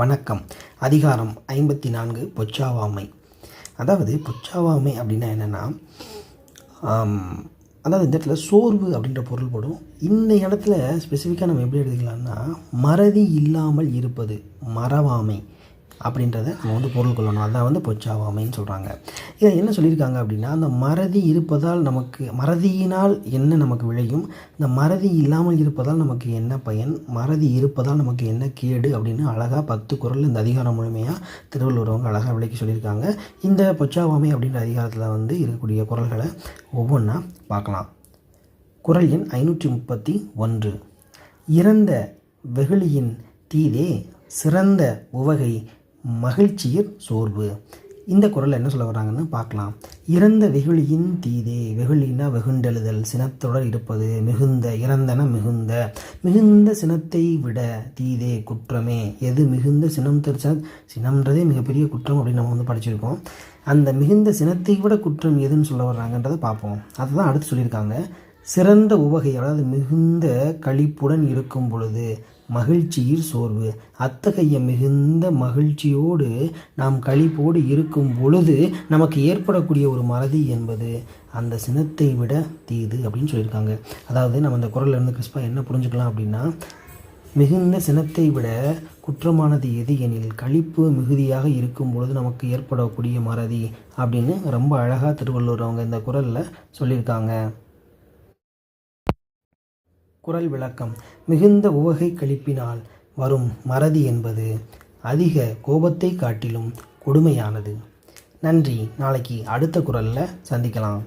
வணக்கம். அதிகாரம் ஐம்பத்தி நான்கு பொச்சாவாமை. அதாவது பொச்சாவாமை அப்படின்னா என்னென்னா அதாவது இந்த இடத்துல சோர்வு அப்படின்ற பொருள் படும். இந்த இடத்துல ஸ்பெசிஃபிக்காக நம்ம எப்படி எடுத்துக்கலாம்னா மறதி இல்லாமல் இருப்பது மறவாமை. அப்படின்றத நம்ம வந்து பொருள் கொள்ளணும். அதான் வந்து பொச்சாவாமைன்னு சொல்கிறாங்க இதில் என்ன சொல்லியிருக்காங்க அப்படின்னா அந்த மறதி இருப்பதால் நமக்கு மறதியினால் என்ன நமக்கு விளையும்? இந்த மறதி இல்லாமல் இருப்பதால் நமக்கு என்ன பயன்? மறதி இருப்பதால் நமக்கு என்ன கேடு? அப்படின்னு அழகாக பத்து குரல் இந்த அதிகாரம் முழுமையாக திருவள்ளுவரவங்க அழகாக விளக்கி சொல்லியிருக்காங்க. இந்த பொச்சாவாமை அப்படின்ற அதிகாரத்தில் வந்து இருக்கக்கூடிய குரல்களை ஒவ்வொன்றா பார்க்கலாம். குரல் எண் ஐநூற்றி முப்பத்தி ஒன்று. இறந்த வெகுளியின் தீதே சிறந்த உவகை மகிழ்ச்சியிற் சோர்வு. இந்த குரல் என்ன சொல்ல வர்றாங்கன்னு பார்க்கலாம். இறந்த வெகுளியின் தீதே வெகுளினா வெகுண்டெழுதல் சினத்துடன் இருப்பது மிகுந்த இறந்தன மிகுந்த மிகுந்த சினத்தை விட தீதே குற்றமே. எது மிகுந்த சினம் தெரிச்சா சினம்ன்றதே மிகப்பெரிய குற்றம் அப்படின்னு நம்ம வந்து படிச்சிருக்கோம். அந்த மிகுந்த சினத்தை விட குற்றம் எதுன்னு சொல்ல வர்றாங்கன்றதை பார்ப்போம். அதுதான் அடுத்து சொல்லியிருக்காங்க. சிறந்த உவகை அதாவது மிகுந்த கழிப்புடன் இருக்கும் பொழுது மகிழ்ச்சியில் சோர்வு. அத்தகைய மிகுந்த மகிழ்ச்சியோடு நாம் களிப்போடு இருக்கும் பொழுது நமக்கு ஏற்படக்கூடிய ஒரு மறதி என்பது அந்த சினத்தை விட தீது அப்படின்னு சொல்லியிருக்காங்க. அதாவது நம்ம அந்த குரல்ல இருந்து கிறிஸ்பா என்ன புரிஞ்சுக்கலாம் அப்படின்னா மிகுந்த சினத்தை விட குற்றமானது எது எனில் கழிப்பு மிகுதியாக இருக்கும் பொழுது நமக்கு ஏற்படக்கூடிய மறதி அப்படின்னு ரொம்ப அழகாக திருவள்ளுவர் அவங்க இந்த குரலில் சொல்லியிருக்காங்க. குரல் விளக்கம். மிகுந்த உவகை கழிப்பினால் வரும் மறதி என்பது அதிக கோபத்தை காட்டிலும் கொடுமையானது. நன்றி. நாளைக்கு அடுத்த குரலில் சந்திக்கலாம்.